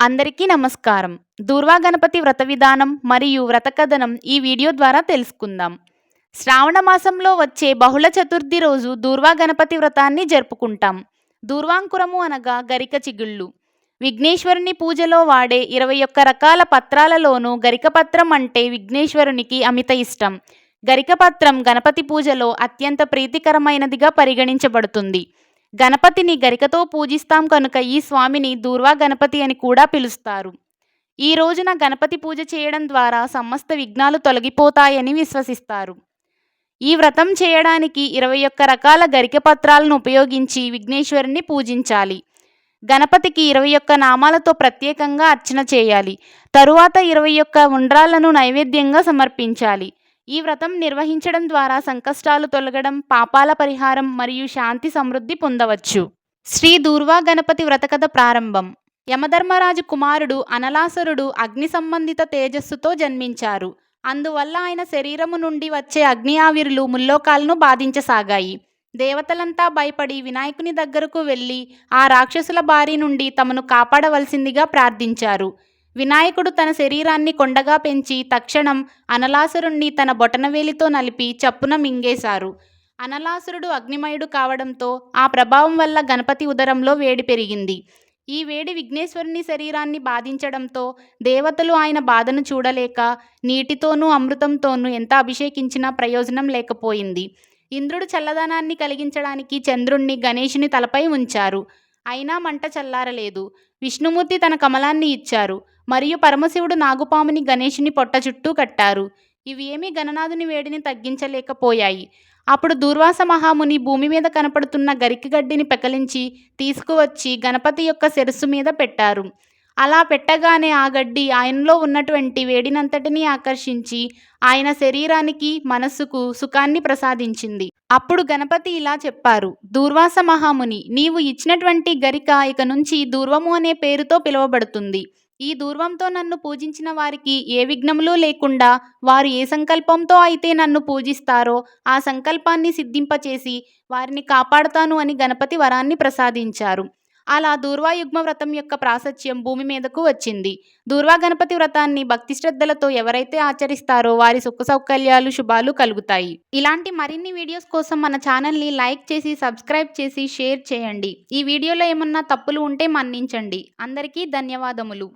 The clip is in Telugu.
అందరికీ నమస్కారం. దూర్వా గణపతి వ్రత విధానం మరియు వ్రత కథనం ఈ వీడియో ద్వారా తెలుసుకుందాం. శ్రావణ మాసంలో వచ్చే బహుళ చతుర్థి రోజు దూర్వా గణపతి వ్రతాన్ని జరుపుకుంటాం. దూర్వాంకురము అనగా గరిక చిగుళ్ళు. విఘ్నేశ్వరుని పూజలో వాడే ఇరవై ఒక్క రకాల పత్రాలలోనూ గరికపత్రం అంటే విఘ్నేశ్వరునికి అమిత ఇష్టం. గరికపత్రం గణపతి పూజలో అత్యంత ప్రీతికరమైనదిగా పరిగణించబడుతుంది. గణపతిని గరికతో పూజిస్తాం కనుక ఈ స్వామిని దూర్వా గణపతి అని కూడా పిలుస్తారు. ఈ రోజున గణపతి పూజ చేయడం ద్వారా సమస్త విఘ్నాలు తొలగిపోతాయని విశ్వసిస్తారు. ఈ వ్రతం చేయడానికి ఇరవై ఒక్క రకాల గరిక పత్రాలను ఉపయోగించి విఘ్నేశ్వరుని పూజించాలి. గణపతికి ఇరవై ఒక్క నామాలతో ప్రత్యేకంగా అర్చన చేయాలి. తరువాత ఇరవై ఒక్క ఉండ్రాలను నైవేద్యంగా సమర్పించాలి. ఈ వ్రతం నిర్వహించడం ద్వారా సంకష్టాలు తొలగడం పాపాల పరిహారం మరియు శాంతి సమృద్ధి పొందవచ్చు. శ్రీ దూర్వా గణపతి వ్రతకథ ప్రారంభం. యమధర్మరాజు కుమారుడు అనలాసురుడు అగ్ని సంబంధిత తేజస్సుతో జన్మించారు. అందువల్ల ఆయన శరీరము నుండి వచ్చే అగ్ని ఆవిరులు ముల్లోకాలను బాధించసాగాయి. దేవతలంతా భయపడి వినాయకుని దగ్గరకు వెళ్ళి ఆ రాక్షసుల బారి నుండి తమను కాపాడవలసిందిగా ప్రార్థించారు. వినాయకుడు తన శరీరాన్ని కొండగా పెంచి తక్షణం అనలాసురుణ్ణి తన బొటనవేలితో నలిపి చప్పున మింగేశారు. అనలాసురుడు అగ్నిమయుడు కావడంతో ఆ ప్రభావం వల్ల గణపతి ఉదరంలో వేడి పెరిగింది. ఈ వేడి విఘ్నేశ్వరుని శరీరాన్ని బాధించడంతో దేవతలు ఆయన బాధను చూడలేక నీటితోనూ అమృతంతోనూ ఎంత అభిషేకించినా ప్రయోజనం లేకపోయింది. ఇంద్రుడు చల్లదనాన్ని కలిగించడానికి చంద్రుణ్ణి గణేషుని తలపై ఉంచారు. అయినా మంట చల్లారలేదు. విష్ణుమూర్తి తన కమలాన్ని ఇచ్చారు. మరియు పరమశివుడు నాగుపాముని గణేషుని పొట్ట చుట్టూ కట్టారు. ఇవేమీ గణనాథుని వేడిని తగ్గించలేకపోయాయి. అప్పుడు దూర్వాస మహాముని భూమి మీద కనపడుతున్న గరికగడ్డిని పెకలించి తీసుకువచ్చి గణపతి యొక్క శిరస్సు మీద పెట్టారు. అలా పెట్టగానే ఆ గడ్డి ఆయనలో ఉన్నటువంటి వేడినంతటినీ ఆకర్షించి ఆయన శరీరానికి మనస్సుకు సుఖాన్ని ప్రసాదించింది. అప్పుడు గణపతి ఇలా చెప్పారు దూర్వాస మహాముని నీవు ఇచ్చినటువంటి గరిక ఇక నుంచి దూర్వము అనే పేరుతో పిలువబడుతుంది. ఈ దూర్వంతో నన్ను పూజించిన వారికి ఏ విఘ్నములు లేకుండా వారు ఏ సంకల్పంతో అయితే నన్ను పూజిస్తారో ఆ సంకల్పాన్ని సిద్ధింపచేసి వారిని కాపాడుతాను అని గణపతి వరాన్ని ప్రసాదించారు. అలా దూర్వాయుగ్మ వ్రతం యొక్క ప్రాశస్త్యం భూమి మీదకు వచ్చింది. దూర్వా గణపతి వ్రతాన్ని భక్తి శ్రద్ధలతో ఎవరైతే ఆచరిస్తారో వారి సుఖ సౌకర్యాలు శుభాలు కలుగుతాయి. ఇలాంటి మరిన్ని వీడియోస్ కోసం మన ఛానల్ని లైక్ చేసి సబ్స్క్రైబ్ చేసి షేర్ చేయండి. ఈ వీడియోలో ఏమన్నా తప్పులు ఉంటే మన్నించండి. అందరికీ ధన్యవాదములు.